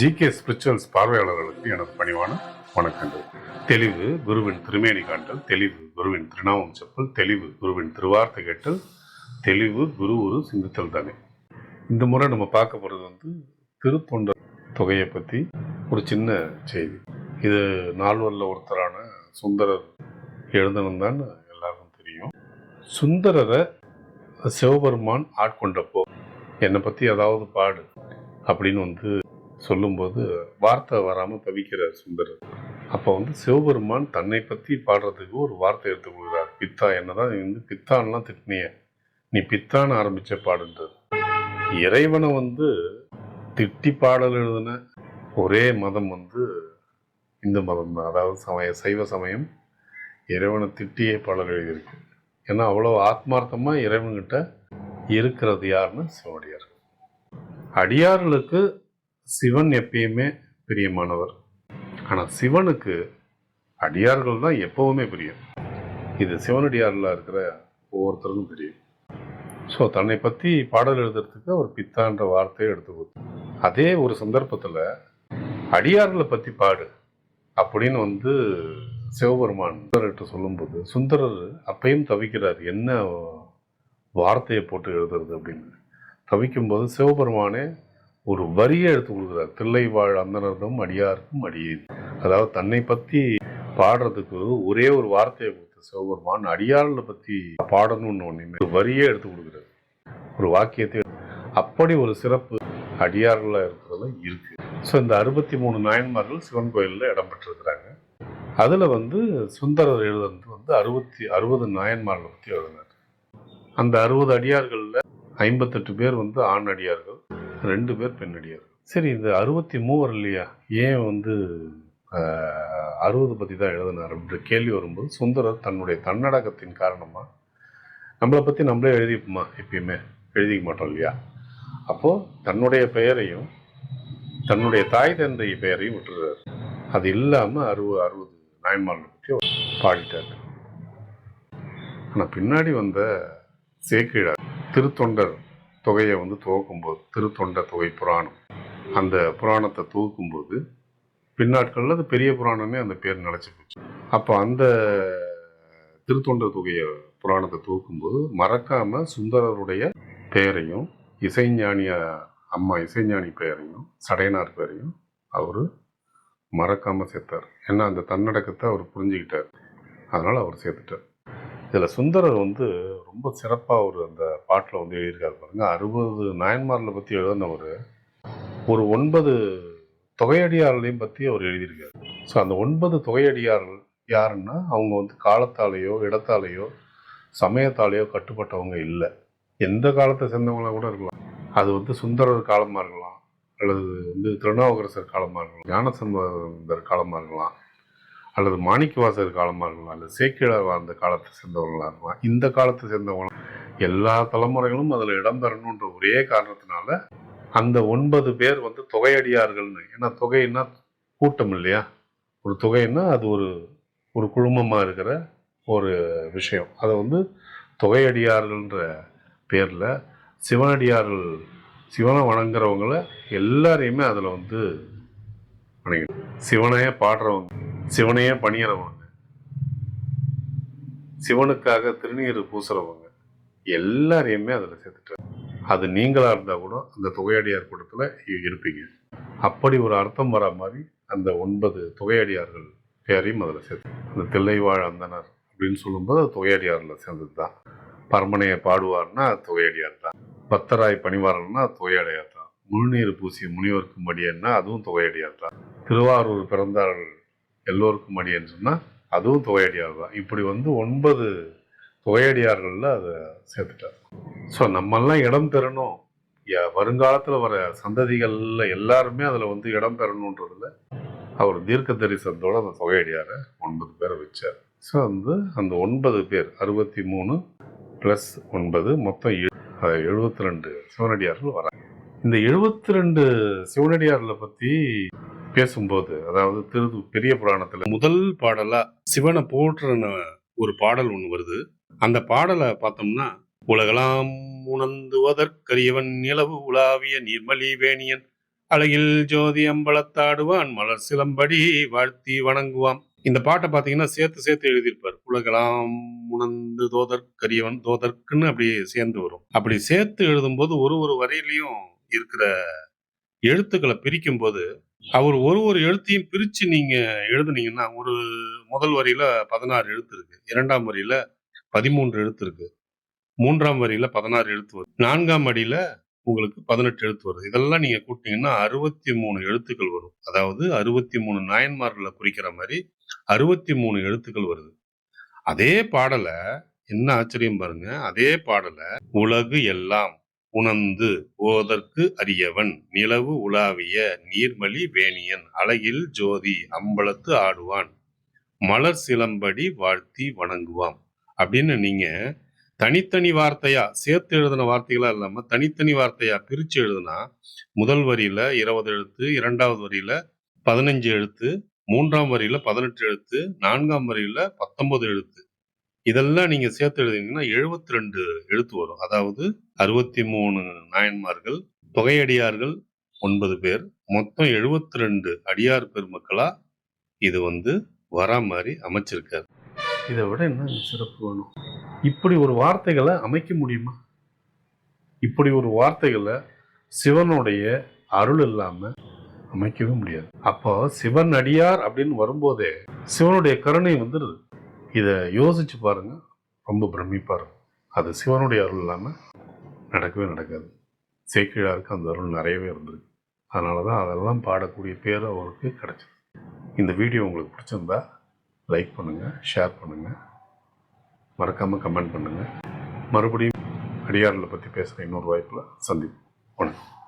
GK spirituals பார்வையாளர்களுக்கு எனது பணிவான வணக்கங்கள். தெளிவு குருவின் திருமேனி காண்டல் தெளிவு குருவின் திருநாமம் செப்பல் தெளிவு குருவின் திருவார்த்தை கேட்டல் தெளிவு குரு ஒரு சிந்தித்தல் தானே. இந்த முறை நம்ம பார்க்க போகிறது வந்து திருத்தொண்டர் தொகையை பற்றி ஒரு சின்ன செய்தி. இது நால்வரில் ஒருத்தரான சுந்தரர் எழுதணும் எல்லாருக்கும் தெரியும். சுந்தரரை சிவபெருமான் ஆட்கொண்டப்போ என்னை பற்றி ஏதாவது பாடு அப்படின்னு வந்து சொல்லும்போது வார்த்தை வராமல் தவிக்கிறார் சுந்தரர். அப்போ வந்து சிவபெருமான் தன்னை பற்றி பாடுறதுக்கு ஒரு வார்த்தை எடுத்துக்கொள்கிறார் பித்தா என்னதான் நீ வந்து பித்தான்லாம் திட்டினிய. நீ பித்தான் ஆரம்பித்த பாடுன்றது. இறைவனை வந்து திட்டி பாடல் எழுதின ஒரே மதம் வந்து இந்து மதம் தான் அதாவது சமய சைவ சமயம் இறைவனை திட்டியே பாடல் எழுதியிருக்கு. ஏன்னா அவ்வளோ ஆத்மார்த்தமாக இறைவன்கிட்ட இருக்கிறது யாருன்னு சிவனடியார் அடியார்களுக்கு சிவன் எப்பயுமே பிரியமானவர். ஆனால் சிவனுக்கு அடியார்கள் தான் எப்பவுமே பிரியம். இது சிவனடியாரில் இருக்கிற ஒவ்வொருத்தருக்கும் தெரியும். ஸோ தன்னை பற்றி பாடல் எழுதுறதுக்கு அவர் பித்தான்ற வார்த்தையை எடுத்துக்கொடுத்து அதே ஒரு சந்தர்ப்பத்தில் அடியார்களை பற்றி பாடு அப்படின்னு வந்து சிவபெருமான் சுந்தரர்கிட்ட சொல்லும்போது சுந்தரர் அப்பையும் தவிக்கிறார் என்ன வார்த்தையை போட்டு எழுதுறது? அப்படின்னு. தவிக்கும்போது சிவபெருமானே ஒரு வரியை எடுத்து கொடுக்குறார். தில்லை வாழ் அந்தனர்தம் அடியாருக்கும் அடியே அதாவது தன்னை பற்றி பாடுறதுக்கு ஒரே ஒரு வார்த்தையை கொடுத்த சிவபெருமான் அடியார்களை பற்றி பாடணும்னு ஒன்று ஒரு வரியே எடுத்து கொடுக்குறாரு. ஒரு வாக்கியத்தை அப்படி ஒரு சிறப்பு அடியார்களாக இருக்கிறதுல இருக்கு. ஸோ இந்த அறுபத்தி மூணு நாயன்மார்கள் சிவன் கோயிலில் இடம் பெற்றிருக்கிறாங்க. அதில் வந்து சுந்தரர் எழுதுறது வந்து அறுபத்தி அறுபது நாயன்மார்களை பற்றி எழுதினார். அந்த அறுபது அடியார்களில் ஐம்பத்தெட்டு பேர் வந்து ஆண் அடியார்கள். ரெண்டு பேர் பெண் சரி இந்த அறுபத்தி மூவர் இல்லையா? ஏன் வந்து அறுபது பற்றி தான் எழுதினார் அப்படின்ற கேள்வி வரும்போது சுந்தரர் தன்னுடைய தன்னடக்கத்தின் காரணமாக நம்மளை பற்றி நம்மளே எழுதிப்போமா எப்பயுமே எழுதிக்க மாட்டோம் இல்லையா? அப்போது தன்னுடைய பெயரையும் தன்னுடைய தாய் தந்தை பெயரையும் விட்டுறாரு. அது இல்லாமல் அறுபது அறுபது நாயன்மார்களை பற்றி பாடிட்டார். ஆனால் பின்னாடி வந்த சேக்கிழார் திருத்தொண்டர் தொகையை வந்து துவக்கும்போது திருத்தொண்ட தொகை புராணம். அந்த புராணத்தை துவக்கும்போது பின்னாட்களில் அது பெரிய புராணமே அந்த பேர் நிலச்சி போச்சு. அப்போ அந்த திருத்தொண்ட தொகையை புராணத்தை துவக்கும்போது மறக்காம சுந்தரருடைய பெயரையும் இசைஞானிய அம்மா இசைஞானி பெயரையும் சடையனார் பெயரையும் அவர் மறக்காம சேர்த்தார். ஏன்னா அந்த தன்னடக்கத்தை அவர் புரிஞ்சுக்கிட்டார். அதனால் அவர் சேர்த்துட்டார். இதில் சுந்தரர் வந்து ரொம்ப சிறப்பாக ஒரு அந்த பாட்டில் வந்து எழுதியிருக்காரு பாருங்க. அறுபது நாயன்மாரில் பற்றி எழுதினவர் ஒரு ஒன்பது தொகையடியார்களையும் பற்றி அவர் எழுதியிருக்காரு. ஸோ அந்த ஒன்பது தொகையடியார்கள் யாருன்னா அவங்க வந்து காலத்தாலேயோ இடத்தாலேயோ சமயத்தாலேயோ கட்டுப்பட்டவங்க இல்லை. எந்த காலத்தை சேர்ந்தவங்களா கூட இருக்கலாம். அது வந்து சுந்தரர் காலமாக இருக்கலாம் அல்லது வந்து திருநாவுக்கரசர் காலமாக இருக்கலாம் ஞானசம்பந்தர் காலமாக இருக்கலாம். அல்லது மாணிக்கவாசகர் காலமாக இருக்கலாம் அல்லது சேக்கிழார் வாழ்ந்த காலத்தை சேர்ந்தவர்களாக இருக்கலாம் இந்த காலத்தை சேர்ந்தவங்க எல்லா தலைமுறைகளும் அதில் இடம்பெறணுன்ற ஒரே காரணத்தினால அந்த ஒன்பது பேர் வந்து தொகையடியார்கள்னு. ஏன்னா தொகைன்னா கூட்டம் இல்லையா? ஒரு தொகைன்னா அது ஒரு ஒரு குழுமமாக இருக்கிற ஒரு விஷயம். அதை வந்து தொகையடியார்கள்ன்ற பேரில் சிவனடியார்கள் சிவனை வணங்குறவங்கள எல்லாரையுமே அதில் வந்து வணக்கம் சிவனையே பாடுறவங்க சிவனையே பணியறவங்க சிவனுக்காக திருநீர் பூசுறவங்க எல்லாரையுமே அதில் சேர்த்துட்டு அது நீங்களாக இருந்தால் கூட அந்த தொகையடியார் கூட்டத்தில் இருப்பீங்க. அப்படி ஒரு அர்த்தம் வரா மாதிரி அந்த ஒன்பது தொகையடியார்கள் பேரையும் அதில் சேர்த்து அந்த தில்லைவாழ் அந்தனர் அப்படின்னு சொல்லும்போது அது தொகையடியாரில் சேர்ந்தது தான் பரமனையை பாடுவார்னா அது தொகையடியார் தான் பத்தராய் பணிவாரல்னா அது தொகையடியார். தான் முழுநீர் பூசிய முனிவருக்கும் அடியன்னா அதுவும் தொகையடியார் தான். திருவாரூர் பிறந்தார்கள் எல்லோருக்கும் மடியன்னு சொன்னால் அதுவும் தொகையடியார் தான். இப்படி வந்து ஒன்பது தொகையடியார்களில் அதை சேர்த்துட்டார். ஸோ நம்மெல்லாம் இடம் பெறணும். வருங்காலத்தில் வர சந்ததிகளில் எல்லாருமே அதில் வந்து இடம் பெறணுன்றதுல அவர் தீர்க்க தரிசனத்தோடு அந்த தொகையடியாரை ஒன்பது பேரை வச்சார். ஸோ வந்து அந்த ஒன்பது பேர் அறுபத்தி மூணு ப்ளஸ் ஒன்பது மொத்தம் எழுபத்தி ரெண்டு சிவனடியார்கள் வராங்க. இந்த எழுபத்தி ரெண்டு சிவனடியார்களை பத்தி பேசும்போது அதாவது திரு பெரிய புராணத்துல முதல் பாடலா சிவனை போற்றுன ஒரு பாடல் ஒன்று வருது. அந்த பாடலை பார்த்தோம்னா உலகலாம் உணர்ந்துவதற்கரியவன் நிலவு உலாவிய நீர்மலி வேணியன் அழகில் ஜோதி அம்பலத்தாடுவான் மலர் சிலம்படி வாழ்த்தி வணங்குவாம் இந்த பாட்டை பார்த்தீங்கன்னா சேர்த்து சேர்த்து எழுதியிருப்பார். உலகலாம் உணர்ந்து தோதற்கரியவன் தோதற்குன்னு அப்படியே சேர்ந்து வரும். அப்படி சேர்த்து எழுதும்போது ஒரு ஒரு வரியிலையும் இருக்கிற எழுத்துக்களை பிரிக்கும் போது அவர் ஒரு ஒரு எழுத்தையும் பிரிச்சு நீங்க எழுதுனீங்கன்னா ஒரு முதல் வரியில் பதினாறு எழுத்து இருக்கு. இரண்டாம் வரியில் பதிமூன்று எழுத்து இருக்கு. மூன்றாம் வரியில பதினாறு எழுத்து வருது. நான்காம் அடியில் உங்களுக்கு பதினெட்டு எழுத்து வருது. இதெல்லாம் நீங்க கூட்டிங்கன்னா அறுபத்தி மூணு எழுத்துக்கள் வரும். அதாவது அறுபத்தி மூணு நாயன்மார்களை குறிக்கிற மாதிரி அறுபத்தி மூணு எழுத்துக்கள் வருது. அதே பாடலை என்ன ஆச்சரியம் பாருங்க. அதே பாடலை உலகு எல்லாம் உணர்ந்து ஓதற்கு அரியவன். நிலவு உலாவிய நீர்மலி வேணியன். அழகில் ஜோதி அம்பலத்து ஆடுவான். மலர் சிலம்படி வாழ்த்தி வணங்குவாம். அப்படின்னு நீங்க தனித்தனி வார்த்தையா சேர்த்து எழுதின வார்த்தைகளா இல்லாம தனித்தனி வார்த்தையா பிரிச்சு எழுதுனா முதல் வரியில இருபது எழுத்து இரண்டாவது வரியில பதினஞ்சு எழுத்து மூன்றாம் வரியில பதினெட்டு எழுத்து நான்காம் வரியில பத்தொன்பது எழுத்து. இதெல்லாம் நீங்க சேர்த்து எழுதினீங்கன்னா எழுபத்தி ரெண்டு எழுத்து வரும். அதாவது அறுபத்தி மூணு நாயன்மார்கள் தொகையடியார்கள் ஒன்பது பேர். மொத்தம் எழுபத்தி ரெண்டு அடியார் பெருமக்களா இது வந்து வரா மாதிரி அமைச்சிருக்காரு. இதை விட என்ன சிறப்பு வேணும்? இப்படி ஒரு வார்த்தைகளை அமைக்க முடியுமா? இப்படி ஒரு வார்த்தைகளை சிவனுடைய அருள் இல்லாம அமைக்கவே முடியாது. அப்போ சிவன் அடியார் அப்படின்னு வரும்போதே சிவனுடைய கருணை வந்துடுது இதை யோசிச்சு பாருங்கள் ரொம்ப பிரமிப்பாக இருக்கும். அது சிவனுடைய அருள் இல்லாமல் நடக்கவே நடக்காது. சேக்கிழாருக்கு அந்த அருள் நிறையவே இருந்திருக்கு. அதனால தான் அதெல்லாம் பாடக்கூடிய பேர் அவருக்கு கிடச்சிது. இந்த வீடியோ உங்களுக்கு பிடிச்சிருந்தா லைக் பண்ணுங்கள் ஷேர் பண்ணுங்கள் மறக்காமல் கமெண்ட் பண்ணுங்கள் மறுபடியும் அடியாரில் பற்றி பேசுகிற இன்னொரு வாய்ப்பில் சந்திப்போம். வணக்கம்.